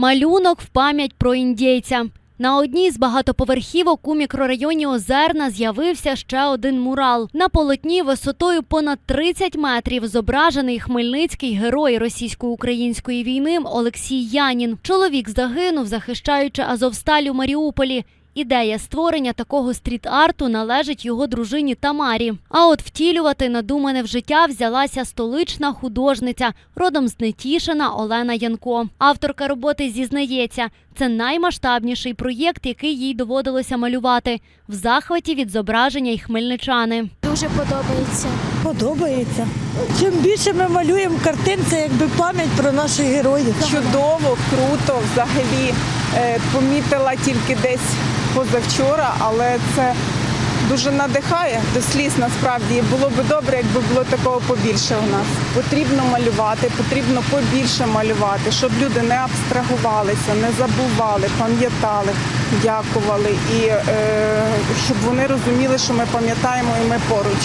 Малюнок в пам'ять про індійця. На одній з багатоповерхівок у мікрорайоні Озерна з'явився ще один мурал. На полотні висотою понад 30 метрів зображений хмельницький герой російсько-української війни Олексій Янін. Чоловік загинув, захищаючи Азовсталь у Маріуполі. Ідея створення такого стріт-арту належить його дружині Тамарі. А от втілювати надумане в життя взялася столична художниця, родом з Нетішина Олена Янко. Авторка роботи зізнається, це наймасштабніший проєкт, який їй доводилося малювати. В захваті від зображення й хмельничани. Дуже подобається. Подобається. Чим більше ми малюємо картин, це якби пам'ять про наших героїв. Чудово, круто. Взагалі помітила тільки десь позавчора, але це дуже надихає до сліз насправді. Було би добре, якби було такого побільше у нас. Потрібно малювати, потрібно побільше малювати, щоб люди не абстрагувалися, не забували, пам'ятали, дякували і е, щоб вони розуміли, що ми пам'ятаємо і ми поруч.